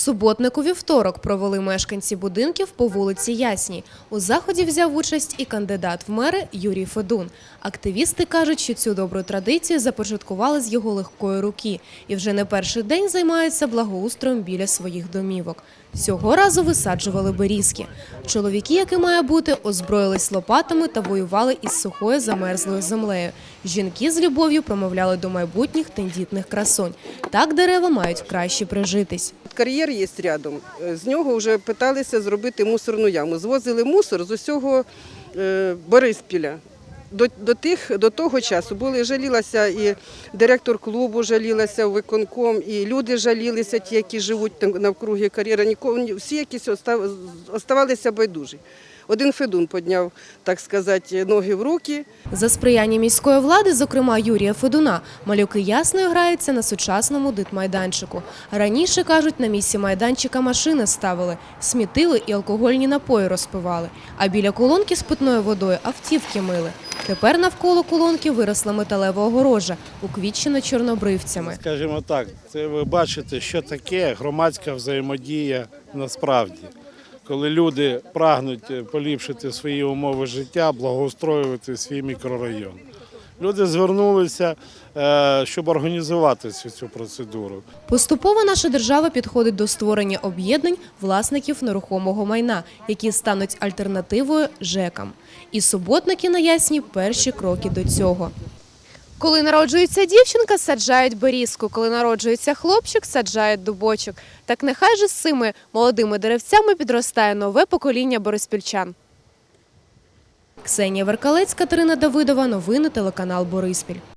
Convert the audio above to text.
Суботник у вівторок провели мешканці будинків по вулиці Ясній. У заході взяв участь і кандидат в мери Юрій Федун. Активісти кажуть, що цю добру традицію започаткували з його легкої руки і вже не перший день займаються благоустроєм біля своїх домівок. Цього разу висаджували берізки. Чоловіки, які має бути, озброїлись лопатами та воювали із сухою замерзлою землею. Жінки з любов'ю промовляли до майбутніх тендітних красунь. Так дерева мають краще прижитись. Кар'єр є рядом. З нього вже питалися зробити мусорну яму. Звозили мусор з усього е, Бориспіля. До, до, тих, до того часу були жалілася і директор клубу жалілася виконком, і люди жалілися, ті, які живуть там навкруги кар'єра. Нікого ні- всі якісь остав, оставалися байдужі. Один Федун підняв, так сказати, ноги в руки. За сприяння міської влади, зокрема Юрія Федуна, малюки ясно граються на сучасному дитмайданчику. Раніше, кажуть, на місці майданчика машини ставили, смітили і алкогольні напої розпивали. А біля колонки з питною водою автівки мили. Тепер навколо колонки виросла металева огорожа, уквітчена чорнобривцями. Скажімо так, це ви бачите, що таке громадська взаємодія насправді. Коли люди прагнуть е, поліпшити свої умови життя, благоустроювати свій мікрорайон. Люди звернулися, е, щоб організувати всю цю процедуру. Поступово наша держава підходить до створення об'єднань власників нерухомого майна, які стануть альтернативою ЖЕКам. І суботники на ясні перші кроки до цього. Коли народжується дівчинка, саджають берізку. Коли народжується хлопчик, саджають дубочок. Так нехай же з цими молодими деревцями підростає нове покоління бориспільчан. Ксенія Веркалець, Катерина Давидова. Новини телеканал Бориспіль.